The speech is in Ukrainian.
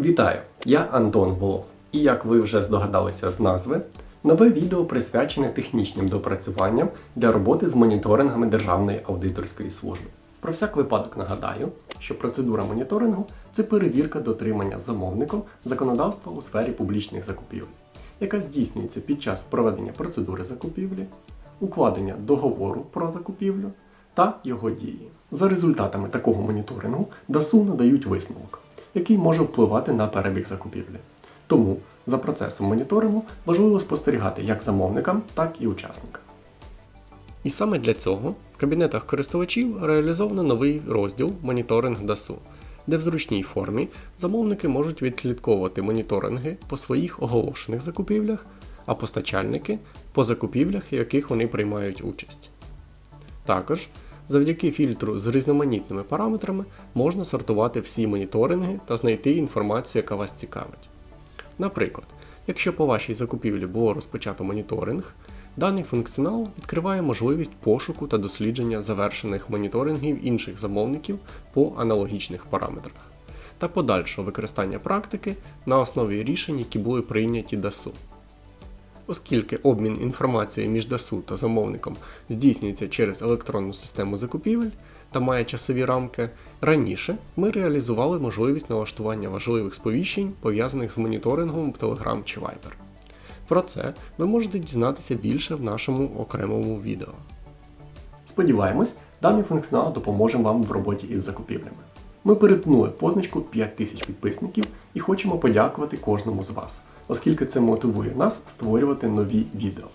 Вітаю! Я Антон Волов. І як ви вже здогадалися з назви, нове відео присвячене технічним допрацюванням для роботи з моніторингами Державної аудиторської служби. Про всяк випадок нагадаю, що процедура моніторингу це перевірка дотримання замовником законодавства у сфері публічних закупівель, яка здійснюється під час проведення процедури закупівлі, укладення договору про закупівлю та його дії. За результатами такого моніторингу ДАСУ надають висновок, який може впливати на перебіг закупівлі. Тому за процесом моніторингу важливо спостерігати як замовникам, так і учасникам. І саме для цього в кабінетах користувачів реалізовано новий розділ Моніторинг ДАСУ, де в зручній формі замовники можуть відслідковувати моніторинги по своїх оголошених закупівлях, а постачальники по закупівлях, в яких вони приймають участь. Також завдяки фільтру з різноманітними параметрами можна сортувати всі моніторинги та знайти інформацію, яка вас цікавить. Наприклад, якщо по вашій закупівлі було розпочато моніторинг, даний функціонал відкриває можливість пошуку та дослідження завершених моніторингів інших замовників по аналогічних параметрах та подальшого використання практики на основі рішень, які були прийняті ДАСУ. Оскільки обмін інформацією між ДАСУ та замовником здійснюється через електронну систему закупівель та має часові рамки, раніше ми реалізували можливість налаштування важливих сповіщень, пов'язаних з моніторингом в Telegram чи Viber. Про це ви можете дізнатися більше в нашому окремому відео. Сподіваємось, даний функціонал допоможе вам в роботі із закупівлями. Ми перетнули позначку 5000 підписників і хочемо подякувати кожному з вас, оскільки це мотивує нас створювати нові відео.